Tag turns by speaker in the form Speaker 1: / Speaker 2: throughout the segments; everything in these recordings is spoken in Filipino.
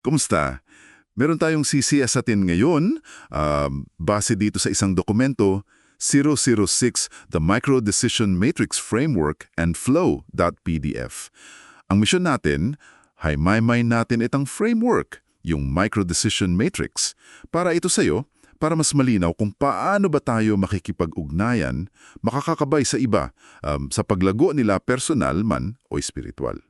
Speaker 1: Kumusta? Meron tayong CCS-atin ngayon, um, base dito sa isang dokumento, 006, The Micro Decision Matrix Framework and Flow.pdf. Ang misyon natin, haymaymay natin itang framework, yung Micro Decision Matrix, para ito sa'yo, para mas malinaw kung paano ba tayo makikipag-ugnayan, makakakabay sa iba, um, sa paglago nila personal man o espiritual.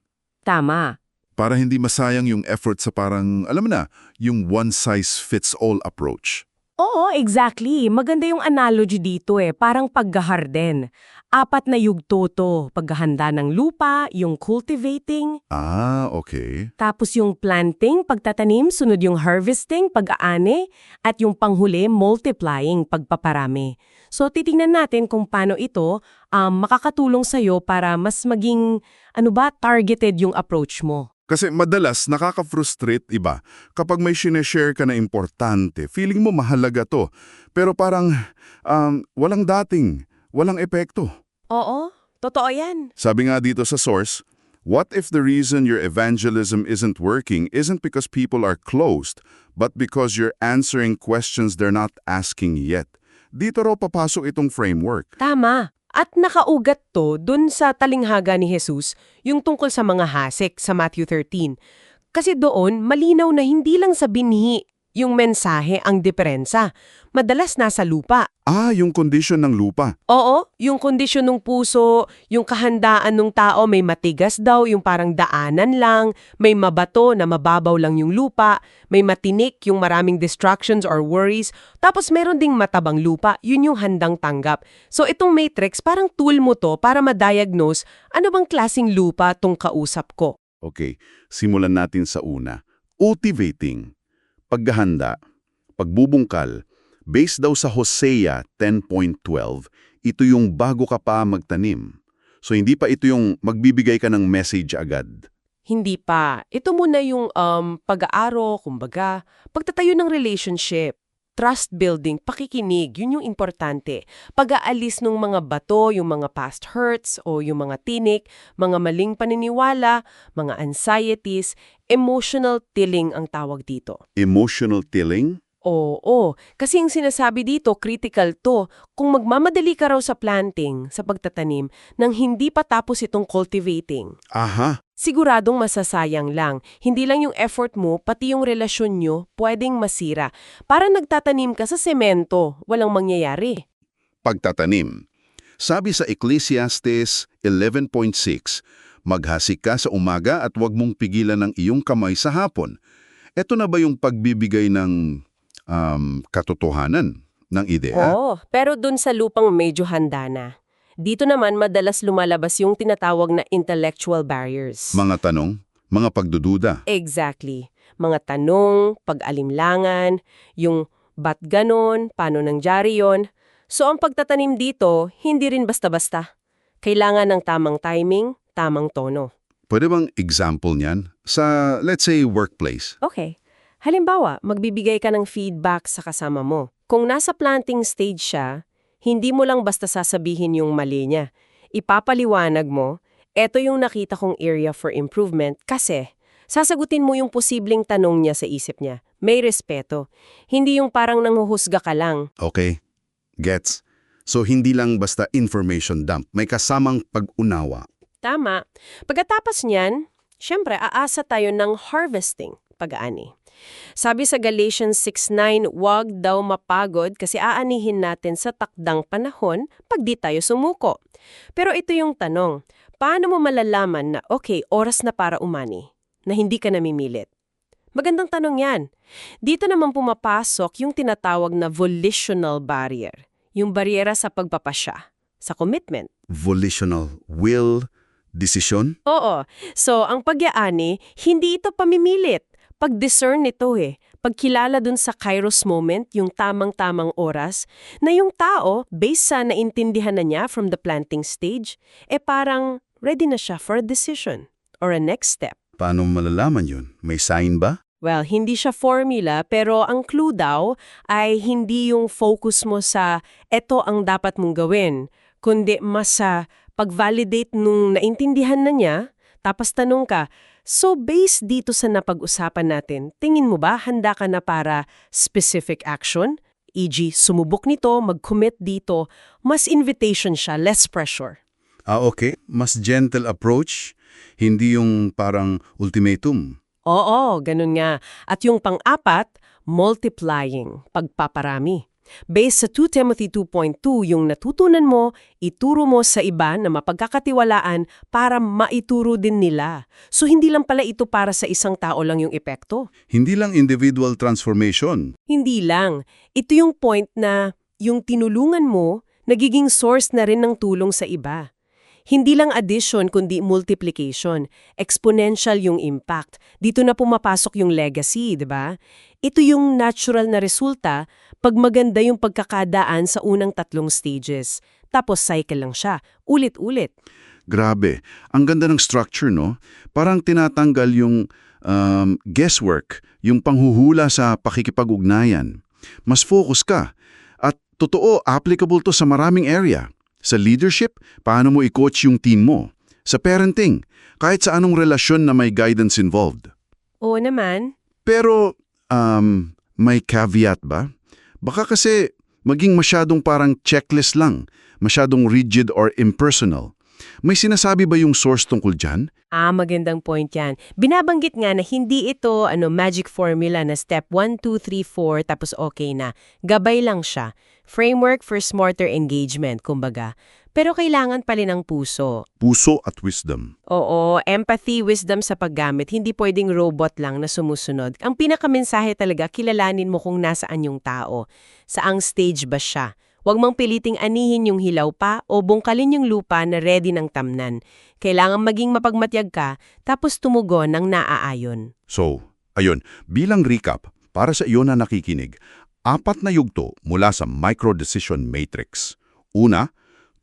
Speaker 2: Tama.
Speaker 1: Para hindi masayang yung effort sa parang, alam na, yung one-size-fits-all approach.
Speaker 2: Oo, exactly. Maganda yung analogy dito eh, parang paggaharden. Apat na yugto to, paghahanda ng lupa, yung cultivating,
Speaker 1: Ah, okay.
Speaker 2: tapos yung planting, pagtatanim, sunod yung harvesting, pag-aani, at yung panghuli, multiplying, pagpaparami. So titingnan natin kung paano ito um, makakatulong sa'yo para mas maging, ano ba, targeted yung approach mo.
Speaker 3: Kasi madalas nakaka-frustrate iba kapag may sineshare ka na importante, feeling mo mahalaga to, pero parang um, walang dating, walang epekto.
Speaker 2: Oo, totoo yan.
Speaker 3: Sabi nga dito sa source, what if the reason your evangelism isn't working isn't because people are closed, but because you're answering questions they're not asking yet? Dito raw papasok itong framework.
Speaker 2: Tama. At nakaugat to dun sa talinghaga ni Jesus, yung tungkol sa mga hasik sa Matthew 13. Kasi doon, malinaw na hindi lang sa binhi yung mensahe ang diferensa. Madalas nasa lupa.
Speaker 3: Ah, yung condition ng lupa.
Speaker 2: Oo, yung kondisyon ng puso, yung kahandaan ng tao may matigas daw, yung parang daanan lang, may mabato na mababaw lang yung lupa, may matinik yung maraming distractions or worries, tapos meron ding matabang lupa, yun yung handang tanggap. So itong matrix, parang tool mo to para ma-diagnose ano bang klasing lupa tong kausap ko.
Speaker 3: Okay, simulan natin sa una. Cultivating, paghahanda, pagbubungkal, based daw sa Hosea 10.12, ito yung bago ka pa magtanim. So hindi pa ito yung magbibigay ka ng message agad.
Speaker 2: Hindi pa. Ito muna yung um, pag-aaro, kumbaga, pagtatayo ng relationship, trust building, pakikinig, yun yung importante. Pag-aalis ng mga bato, yung mga past hurts o yung mga tinik, mga maling paniniwala, mga anxieties, emotional tilling ang tawag dito.
Speaker 3: Emotional tilling?
Speaker 2: Oo, kasi yung sinasabi dito, critical to. Kung magmamadali ka raw sa planting, sa pagtatanim, nang hindi pa tapos itong cultivating,
Speaker 3: Aha,
Speaker 2: siguradong masasayang lang. Hindi lang yung effort mo, pati yung relasyon nyo, pwedeng masira. Para nagtatanim ka sa semento, walang mangyayari.
Speaker 3: pagtatanim. Sabi sa Ecclesiastes 11.6, maghasik ka sa umaga at huwag mong pigilan ng iyong kamay sa hapon. Ito na ba yung pagbibigay ng um, katotohanan ng ideya?
Speaker 2: Oo, pero dun sa lupang medyo handa na. Dito naman madalas lumalabas yung tinatawag na intellectual barriers.
Speaker 3: Mga tanong, mga pagdududa.
Speaker 2: Exactly. Mga tanong, pag-alimlangan, yung ba't ganon, paano nangyari yon. So ang pagtatanim dito, hindi rin basta-basta. Kailangan ng tamang timing, tamang tono.
Speaker 3: Pwede bang example niyan? Sa, let's say, workplace.
Speaker 2: Okay. Halimbawa, magbibigay ka ng feedback sa kasama mo. Kung nasa planting stage siya, hindi mo lang basta sasabihin yung mali niya. Ipapaliwanag mo, eto yung nakita kong area for improvement kasi sasagutin mo yung posibleng tanong niya sa isip niya. May respeto. Hindi yung parang nanguhusga ka lang.
Speaker 3: Okay, gets. So, hindi lang basta information dump. May kasamang pag-unawa.
Speaker 2: Tama. Pagkatapos niyan, syempre aasa tayo ng harvesting, pag-aani. Sabi sa Galatians 6.9, huwag daw mapagod kasi aanihin natin sa takdang panahon pag di tayo sumuko. Pero ito yung tanong, paano mo malalaman na okay, oras na para umani, na hindi ka namimilit? Magandang tanong yan. Dito naman pumapasok yung tinatawag na volitional barrier, yung bariyera sa pagpapasya, sa commitment.
Speaker 3: Volitional will, decision.
Speaker 2: Oo. So, ang pagyaani, hindi ito pamimilit. Pag-discern nito eh. Pagkilala dun sa kairos moment, yung tamang-tamang oras, na yung tao, based sa naintindihan na niya from the planting stage, eh parang ready na siya for a decision or a next step.
Speaker 3: Paano malalaman yun? May sign ba?
Speaker 2: Well, hindi siya formula, pero ang clue daw ay hindi yung focus mo sa eto ang dapat mong gawin, kundi mas sa pag-validate nung naintindihan na niya, tapos tanong ka, So based dito sa napag-usapan natin, tingin mo ba handa ka na para specific action? E.g., sumubok nito, mag-commit dito, mas invitation siya, less pressure.
Speaker 3: Ah, okay. Mas gentle approach, hindi yung parang ultimatum.
Speaker 2: Oo, ganun nga. At yung pang-apat, multiplying, pagpaparami. Based sa 2 Timothy 2.2, yung natutunan mo, ituro mo sa iba na mapagkakatiwalaan para maituro din nila. So hindi lang pala ito para sa isang tao lang yung epekto.
Speaker 3: Hindi lang individual transformation.
Speaker 2: Hindi lang. Ito yung point na yung tinulungan mo, nagiging source na rin ng tulong sa iba. Hindi lang addition kundi multiplication. Exponential yung impact. Dito na pumapasok yung legacy, di ba? Ito yung natural na resulta pag maganda yung pagkakadaan sa unang tatlong stages. Tapos cycle lang siya, ulit-ulit.
Speaker 3: Grabe. Ang ganda ng structure, no? Parang tinatanggal yung um, guesswork, yung panghuhula sa pakikipag-ugnayan. Mas focus ka. At totoo, applicable to sa maraming area. Sa leadership, paano mo i-coach yung team mo? Sa parenting, kahit sa anong relasyon na may guidance involved.
Speaker 2: Oo naman.
Speaker 3: Pero, um, may caveat ba? Baka kasi maging masyadong parang checklist lang, masyadong rigid or impersonal. May sinasabi ba yung source tungkol dyan?
Speaker 2: Ah, magandang point yan. Binabanggit nga na hindi ito ano magic formula na step 1, 2, 3, 4 tapos okay na. Gabay lang siya. Framework for smarter engagement, kumbaga. Pero kailangan pa rin ng puso.
Speaker 3: Puso at wisdom.
Speaker 2: Oo, empathy, wisdom sa paggamit, hindi pwedeng robot lang na sumusunod. Ang pinakamensahe talaga, kilalanin mo kung nasaan yung tao. Saang stage ba siya? Huwag mang piliting anihin yung hilaw pa o bungkalin yung lupa na ready ng tamnan. Kailangan maging mapagmatyag ka, tapos tumugon ng naaayon.
Speaker 3: So, ayun, bilang recap, para sa iyo na nakikinig, apat na yugto mula sa Micro-Decision Matrix. Una,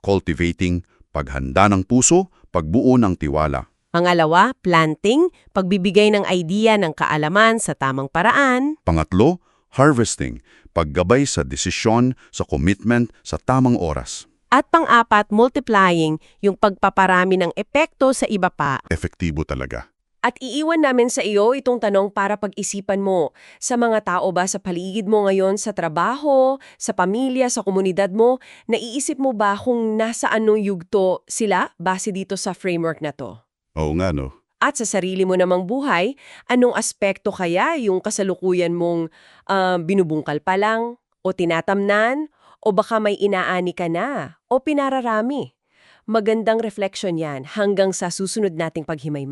Speaker 3: cultivating, paghanda ng puso, pagbuo ng tiwala.
Speaker 2: Pangalawa, planting, pagbibigay ng idea ng kaalaman sa tamang paraan.
Speaker 3: Pangatlo, harvesting, paggabay sa desisyon, sa commitment, sa tamang oras.
Speaker 2: At pang-apat, multiplying, yung pagpaparami ng epekto sa iba pa.
Speaker 3: Efektibo talaga.
Speaker 2: At iiwan namin sa iyo itong tanong para pag-isipan mo. Sa mga tao ba sa paligid mo ngayon sa trabaho, sa pamilya, sa komunidad mo, naiisip mo ba kung nasa anong yugto sila base dito sa framework na to?
Speaker 3: Oo nga no.
Speaker 2: At sa sarili mo namang buhay, anong aspekto kaya yung kasalukuyan mong ah, binubungkal pa lang, o tinatamnan, o baka may inaani ka na, o pinararami? Magandang reflection yan hanggang sa susunod nating paghimay